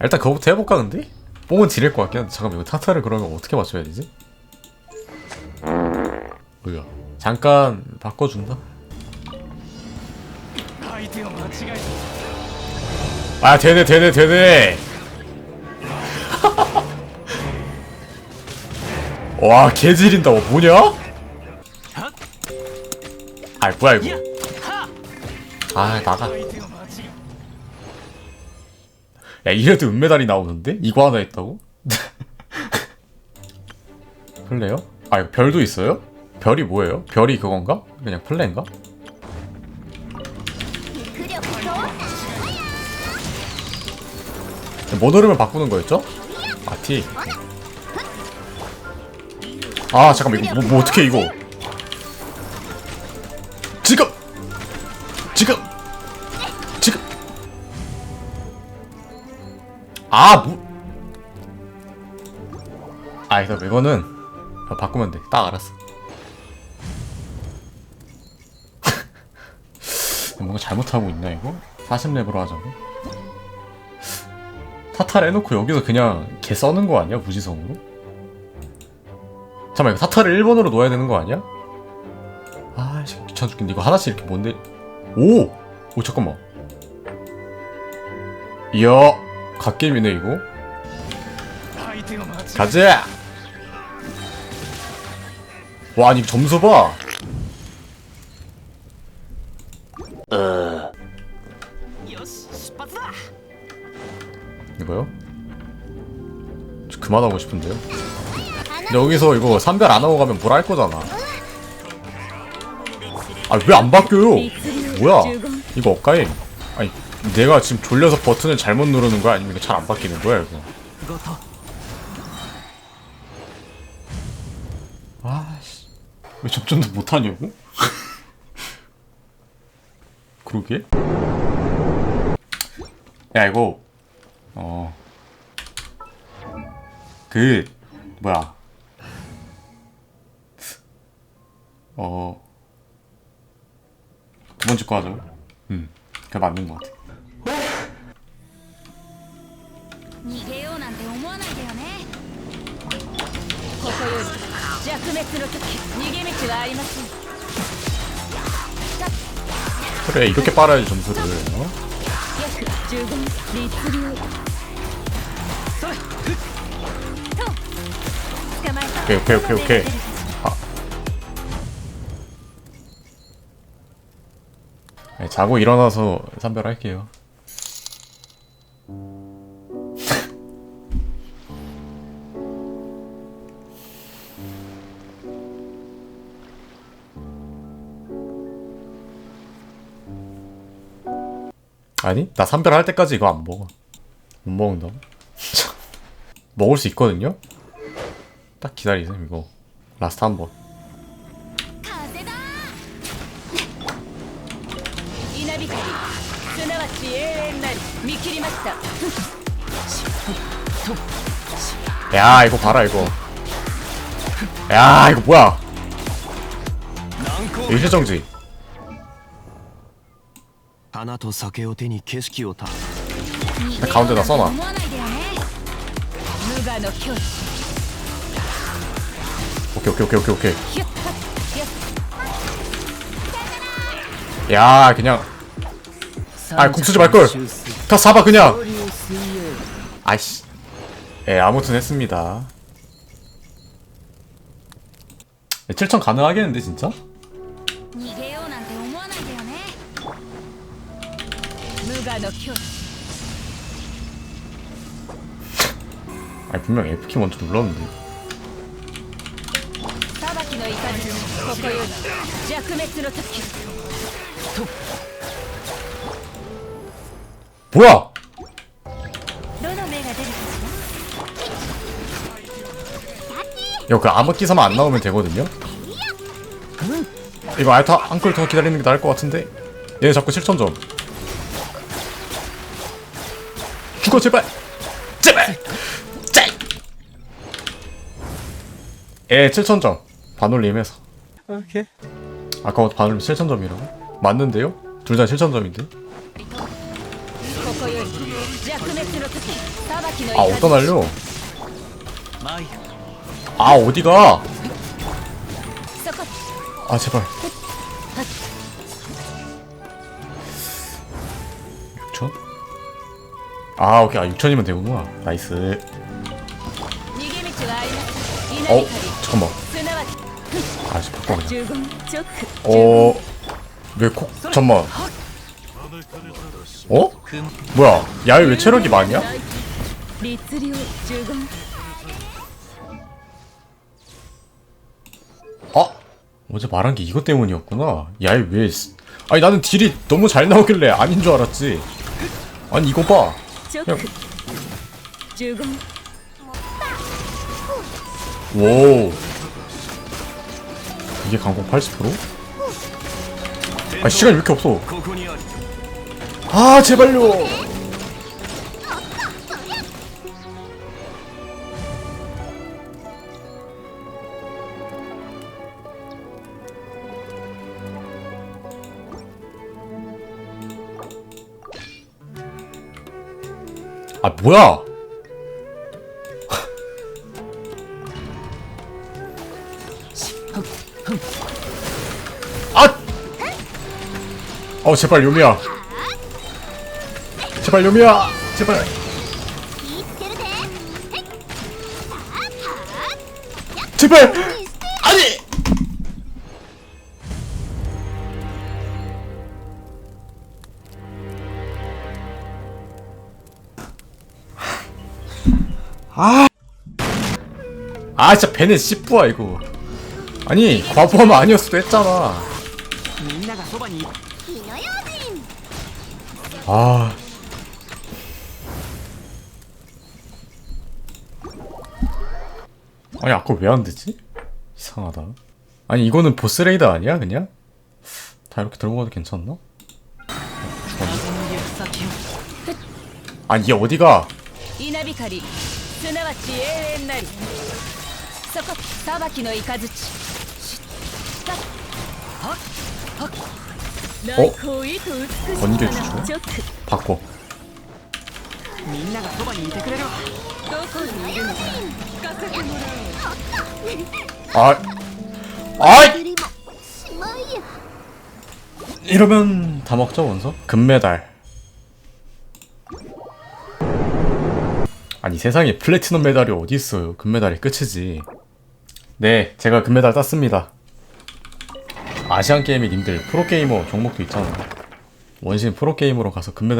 일단 그거부터 해볼까 근데? 뽕은 지릴 것 같긴 한데 잠깐만 이거 타타를 그러면 어떻게 맞춰야 되지? 뭐야 잠깐 바꿔준다? 아 되네 되네 되네 와 개지린다 뭐 뭐냐? 아이 뭐야 이거 아 나가 야 이래도 은메달이 나오는데? 이거 하나 했다고? 플레요? 아 이거 별도 있어요? 별이 뭐예요? 별이 그건가? 그냥 플레인가? 모노름을 뭐 바꾸는 거였죠? 아티 아 잠깐만 이거 뭐, 뭐 어떻게 이거 아 뭐? 아 이거 이거는 아, 바꾸면 돼 딱 알았어 뭔가 잘못하고 있나 이거? 40렙으로 하자고? 타타를 해놓고 여기서 그냥 개 써는 거 아니야? 무지성으로? 잠깐만 이거 타타를 1번으로 놓아야 되는 거 아니야? 아씨 귀찮아 죽겠네 이거 하나씩 이렇게 뭔데 오! 오 잠깐만 이야 갓게임이네 이거 가자! 와 아니 점수 봐! 어. 이거요? 저 그만하고 싶은데요? 근데 여기서 이거 3별 안 하고 가면 뭐라 할 거잖아 아 왜 안 바뀌어요? 뭐야 이거 엇가임 내가 지금 졸려서 버튼을 잘못 누르는 거야? 아니면 잘 안 바뀌는 거야 이거? 아씨. 왜 접전도 못하냐고? 그러게. 야 이거. 어 그 뭐야. 어. 두 번째 거 하자고? 응. 그게 맞는 거 같아 逃げようなんて思わないでよねここより弱滅の時逃げ道はありません 그래 이렇게 빨아야지 점수를 어? 約15律流それ捕まえた 오케이 오케이 오케이 오케이 아. 네, 자고 일어나서 선별할게요 아니 나 삼별 할 때까지 이거 안 먹어. 못 먹는다 먹을 수 있거든요? 딱 기다리세요 이거 라스트 한번. 야 이거 봐라 이거. 야 이거 뭐야? 일시정지. 花と酒を手に景色をた가운데다써놔 思わないでよね無我の境地 오케이 오케이 오케이 오케이 오케이 ヒュッハッよっ 야 그냥 아 국수지 말걸 다 사봐 그냥 아이씨 예 아무튼 했습니다 7천 가능하겠는데 진짜? 아니 분명 F키 먼저 눌렀는데 裁きの怒りここより弱滅の時 뭐야 どの目が出るかし 이거 그 암흑기사만 안 나오면 되거든요? 이거 알타 한클 더 기다리는 게 나을 것 같은데 얘네 자꾸 7천점 죽어 제발 제발 짤! 예 7천점 반올림해서 오케이 아까 반올림 7천점이라고? 맞는데요? 둘 다 7천점인데? ここより弱滅の時 裁きの 아 어디다 날려 マイ 아 어디가 そこ 아 제발 6천? 아 오케이. 아 6천이면 되구나. 나이스. 어 잠깐만. 아씨 바꿔 그냥. 어왜콕 잠만. 어? 뭐야? 야외 왜 체력이 많냐? 아 어제 말한 게 이것 때문이었구나. 야외 왜 아니 나는 딜이 너무 잘 나오길래 아닌 줄 알았지. 아니 이거 봐. 오. 이게 강공 80%? 아 시간이 왜 이렇게 없어? 아 제발요. 아 뭐야? 아! 어 제발 요미야. 제발 요미야. 제발. 제발 아! 아 진짜 배는 씨뿌아, 이거 아니 과부하면 아니었어도 했잖아 아 아니 아까 왜 안되지? 이상하다 아니 이거는 보스 레이더 아니야 그냥? 다 이렇게 들고 가도 괜찮나? 아니 얘 어디가? 이나비카리 すなわち永遠なりそこ裁きの雷したはっはっ内向意と美しさ 번개 の 주죠? 直 바꿔. みんながそばにいてくれるわどこにいるのか聞かせてもらおう 아, 아, 이러면 다 먹죠 원서? 금메달. 아니 세상에 플래티넘 메달이 어디 있어요? 금메달이 끝이지. 네, 제가 금메달 땄습니다. 아시안 게임이 님들 프로게이머 종목도 있잖아. 원신 프로게이머로 가서 금메달